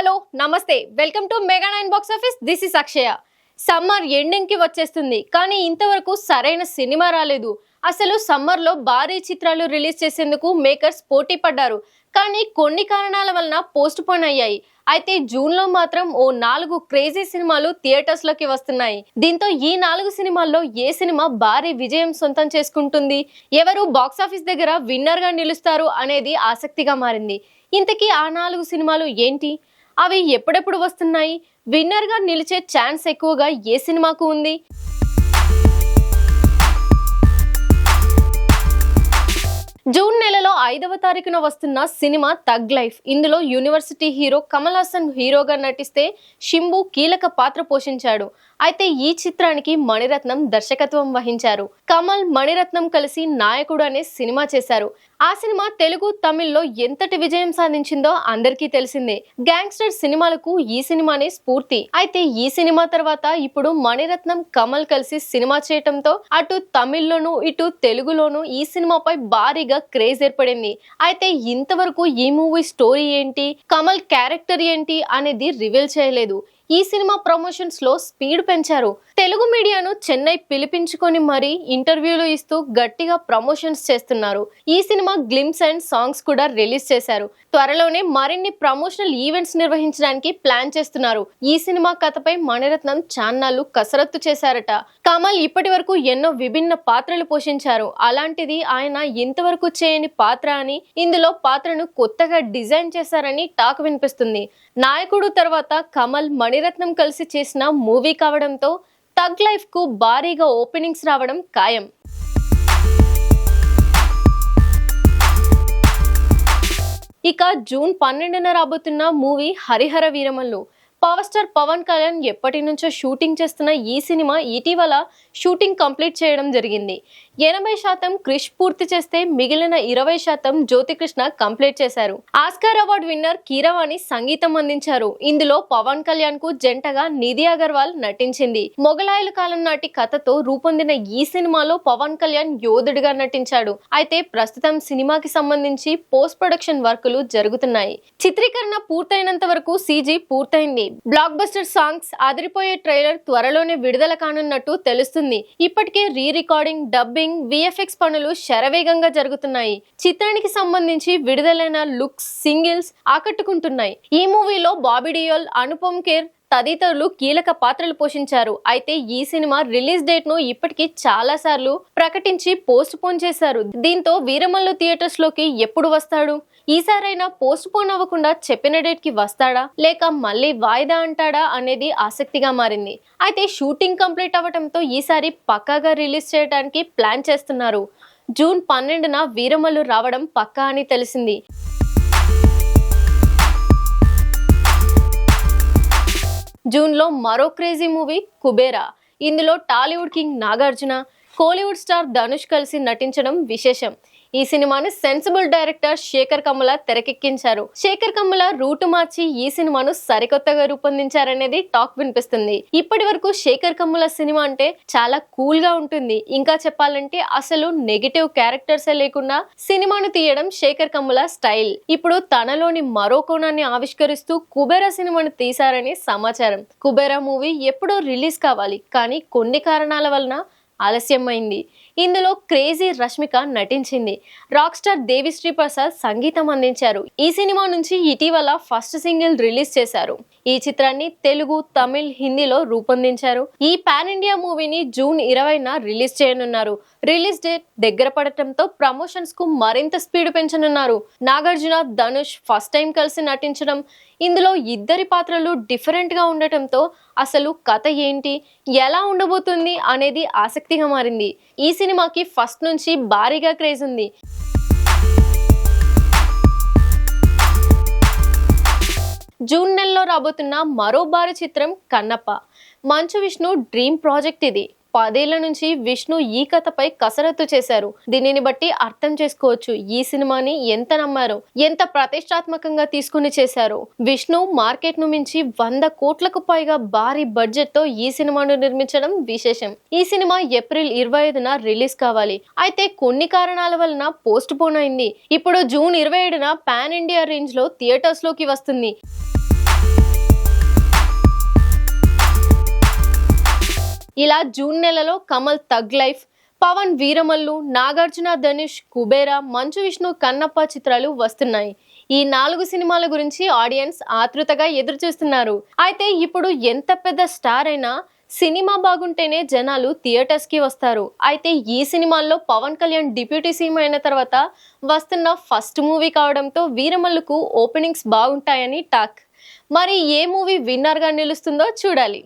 Hello నమస్తే. Welcome to mega nine box office. This is Akshaya. Summer ఎండింగ్కి వచ్చేస్తుంది కానీ ఇంతవరకు సరైన సినిమా రాలేదు. అసలు సమ్మర్లో భారీ చిత్రాలు రిలీజ్ చేసేందుకు మేకర్స్ పోటీ పడ్డారు కానీ కొన్ని కారణాల వలన పోస్ట్ పోన్ అయ్యాయి. అయితే జూన్లో మాత్రం ఓ నాలుగు క్రేజీ సినిమాలు థియేటర్స్లోకి వస్తున్నాయి. దీంతో ఈ నాలుగు సినిమాల్లో ఏ సినిమా భారీ విజయం సొంతం చేసుకుంటుంది? ఎవరు బాక్స్ ఆఫీస్ దగ్గర విన్నర్గా నిలుస్తారు అనేది ఆసక్తిగా మారింది. ఇంతకీ ఆ నాలుగు సినిమాలు ఏంటి? అవి ఎప్పుడెప్పుడు వస్తున్నాయి? విన్నర్గా నిలిచే ఛాన్స్ ఎక్కువగా ఏ సినిమాకు ఉంది? జూన్ నెలలో ఐదవ తారీఖున వస్తున్న సినిమా తగ్ లైఫ్ ఇందులో యూనివర్సిటీ హీరో కమల్ హాసన్ హీరోగా నటిస్తే షింబు కీలక పాత్ర పోషించాడు. అయితే ఈ చిత్రానికి మణిరత్నం దర్శకత్వం వహించారు. కమల్ మణిరత్నం కలిసి నాయకుడు అనే సినిమా చేశారు. ఆ సినిమా తెలుగు తమిళ్ళో ఎంతటి విజయం సాధించిందో అందరికీ తెలిసిందే. గ్యాంగ్స్టర్ సినిమాలకు ఈ సినిమానే స్ఫూర్తి. అయితే ఈ సినిమా తర్వాత ఇప్పుడు మణిరత్నం కమల్ కలిసి సినిమా చేయటంతో అటు తమిళ్ళోను ఇటు తెలుగులోను ఈ సినిమాపై భారీగా క్రేజ్ ఏర్పడింది. అయితే ఇంతవరకు ఈ మూవీ స్టోరీ ఏంటి? కమల్ క్యారెక్టర్ ఏంటి? అనేది రివీల్ చేయలేదు. ఈ సినిమా ప్రమోషన్స్లో స్పీడ్ పెంచారు. తెలుగు మీడియాను చెన్నై పిలిపించుకొని మరీ ఇంటర్వ్యూలు ఇస్తూ గట్టిగా ప్రమోషన్స్ చేస్తున్నారు. ఈ సినిమా గ్లిమ్స్ అండ్ సాంగ్స్ కూడా రిలీజ్ చేశారు. త్వరలోనే మరిన్ని ప్రమోషనల్ ఈవెంట్స్ నిర్వహించడానికి ప్లాన్ చేస్తున్నారు. ఈ సినిమా కథపై మణిరత్నం చాన్నాళ్ళు కసరత్తు చేశారట. కమల్ ఇప్పటి వరకు ఎన్నో విభిన్న పాత్రలు పోషించారు. అలాంటిది ఆయన ఇంతవరకు చేయని పాత్ర అని ఇందులో పాత్రను కొత్తగా డిజైన్ చేశారని టాక్ వినిపిస్తుంది. నాయకుడు తర్వాత కమల్ మణి జయరత్నం కలిసి చేసిన మూవీ కావడంతో తగ్ లైఫ్కు భారీగా ఓపెనింగ్స్ రావడం ఖాయం. ఇక జూన్ పన్నెండున రాబోతున్న movie Harihara Veeramallu. Power star Pawan Kalyan ఎప్పటి నుంచో షూటింగ్ చేస్తున్న ఈ సినిమా ఇటీవల షూటింగ్ కంప్లీట్ చేయడం జరిగింది. ఎనభై శాతం క్రిష్ పూర్తి చేస్తే మిగిలిన ఇరవై శాతం జ్యోతికృష్ణ కంప్లీట్ చేశారు. ఆస్కార్ అవార్డు విన్నర్ కీరవాణి సంగీతం అందించారు. ఇందులో పవన్ కళ్యాణ్కు జంటగా నిధి అగర్వాల్ నటించింది. మొఘలాయుల కాలం నాటి కథతో రూపొందిన ఈ సినిమాలో పవన్ కళ్యాణ్ యోధుడిగా నటించాడు. అయితే ప్రస్తుతం సినిమాకి సంబంధించి పోస్ట్ ప్రొడక్షన్ వర్కులు జరుగుతున్నాయి. చిత్రీకరణ పూర్తయినంత వరకు సీజీ పూర్తయింది. బ్లాక్ బస్టర్ సాంగ్స్ అదిరిపోయే ట్రైలర్ త్వరలోనే విడుదల కానున్నట్టు తెలుస్తుంది. ఇప్పటికే రీ రికార్డింగ్ డబ్బింగ్ విఎఫ్ఎక్స్ పనులు శరవేగంగా జరుగుతున్నాయి. చిత్రానికి సంబంధించి విడుదలైన లుక్స్ సింగిల్స్ ఆకట్టుకుంటున్నాయి. ఈ మూవీలో బాబీ డియోల్ అనుపమ్ ఖేర్ తదితరులు కీలక పాత్రలు పోషించారు. అయితే ఈ సినిమా రిలీజ్ డేట్ను ఇప్పటికీ చాలా సార్లు ప్రకటించి పోస్ట్ పోన్ చేశారు. దీంతో వీరమల్లు థియేటర్స్లోకి ఎప్పుడు వస్తాడు? ఈసారైనా పోస్ట్ పోన్ అవ్వకుండా చెప్పిన డేట్కి వస్తాడా? లేక మళ్ళీ వాయిదా అంటాడా అనేది ఆసక్తిగా మారింది. అయితే షూటింగ్ కంప్లీట్ అవ్వడంతో ఈసారి పక్కాగా రిలీజ్ చేయడానికి ప్లాన్ చేస్తున్నారు. జూన్ పన్నెండున వీరమల్లు రావడం పక్కా అని తెలిసింది. జూన్లో మరో క్రేజీ మూవీ కుబేరా. ఇందులో Tollywood king Nagarjuna Kollywood star Dhanush కలిసి నటించడం విశేషం. ఈ సినిమాను సెన్సిబుల్ డైరెక్టర్ శేఖర్ కమ్ముల తెరకెక్కించారు. శేఖర్ కమ్ముల రూటు మార్చి ఈ సినిమాను సరికొత్తగా రూపొందించారనేది టాక్ వినిపిస్తుంది. ఇప్పటి వరకు శేఖర్ కమ్ముల సినిమా అంటే చాలా కూల్గా ఉంటుంది. ఇంకా చెప్పాలంటే అసలు నెగిటివ్ క్యారెక్టర్సే లేకుండా సినిమాను తీయడం శేఖర్ కమ్ముల స్టైల్. ఇప్పుడు తనలోని మరో కోణాన్ని ఆవిష్కరిస్తూ కుబేర సినిమాను తీశారని సమాచారం. కుబేరా మూవీ ఎప్పుడో రిలీజ్ కావాలి. కానీ కొన్ని కారణాల వలన ఆలస్యమైంది. ఇందులో క్రేజీ రష్మిక నటించింది. రాక్ స్టార్ దేవిశ్రీ ప్రసాద్ సంగీతం అందించారు. ఈ సినిమా నుంచి ఇటీవల ఫస్ట్ సింగిల్ రిలీజ్ చేశారు. ఈ చిత్రాన్ని తెలుగు తమిళ్ హిందీలో రూపొందించారు. ఈ పాన్ ఇండియా మూవీని జూన్ ఇరవైన రిలీజ్ చేయనున్నారు. రిలీజ్ డేట్ దగ్గర పడటంతో ప్రమోషన్స్కు మరింత స్పీడ్ పెంచనున్నారు. నాగార్జున ధనుష్ ఫస్ట్ టైం కలిసి నటించడం ఇందులో ఇద్దరి పాత్రలు డిఫరెంట్గా ఉండటంతో అసలు కథ ఏంటి ఎలా ఉండబోతుంది అనేది ఆసక్తి శక్తిగా మారింది ఈ సినిమాకి ఫస్ట్ నుంచి భారీగా క్రేజ్ ఉంది. జూన్ నెలలో రాబోతున్న మరో భారీ చిత్రం కన్నప్ప. మంచు విష్ణు డ్రీమ్ ప్రాజెక్ట్ ఇది. పదేళ్ళ నుంచి విష్ణు ఈ కథపై కసరత్తు చేశారు. దీనిని బట్టి అర్థం చేసుకోవచ్చు ఈ సినిమాని ఎంత నమ్మారో ఎంత ప్రతిష్టాత్మకంగా తీసుకుని చేశారు. విష్ణు మార్కెట్ను మించి వంద కోట్లకు పైగా భారీ బడ్జెట్తో ఈ సినిమాను నిర్మించడం విశేషం. ఈ సినిమా ఏప్రిల్ ఇరవై ఐదున రిలీజ్ కావాలి. అయితే కొన్ని కారణాల వలన పోస్ట్ పోన్ అయింది. ఇప్పుడు జూన్ ఇరవై ఏడున పాన్ ఇండియా రేంజ్లో థియేటర్స్లోకి వస్తుంది. ఇలా జూన్ నెలలో కమల్ తగ్ లైఫ్ పవన్ వీరమల్లు నాగార్జున ధనుష్ కుబేరా మంచు విష్ణు కన్నప్ప చిత్రాలు వస్తున్నాయి. ఈ నాలుగు సినిమాల గురించి ఆడియన్స్ ఆతృతగా ఎదురు చూస్తున్నారు అయితే ఇప్పుడు ఎంత పెద్ద స్టార్ అయినా సినిమా బాగుంటేనే జనాలు థియేటర్స్కి వస్తారు. అయితే ఈ సినిమాల్లో పవన్ కళ్యాణ్ డిప్యూటీ సీఎం అయిన తర్వాత వస్తున్న ఫస్ట్ మూవీ కావడంతో వీరమల్లుకు ఓపెనింగ్స్ బాగుంటాయని టాక్. మరి ఏ మూవీ విన్నర్గా నిలుస్తుందో చూడాలి.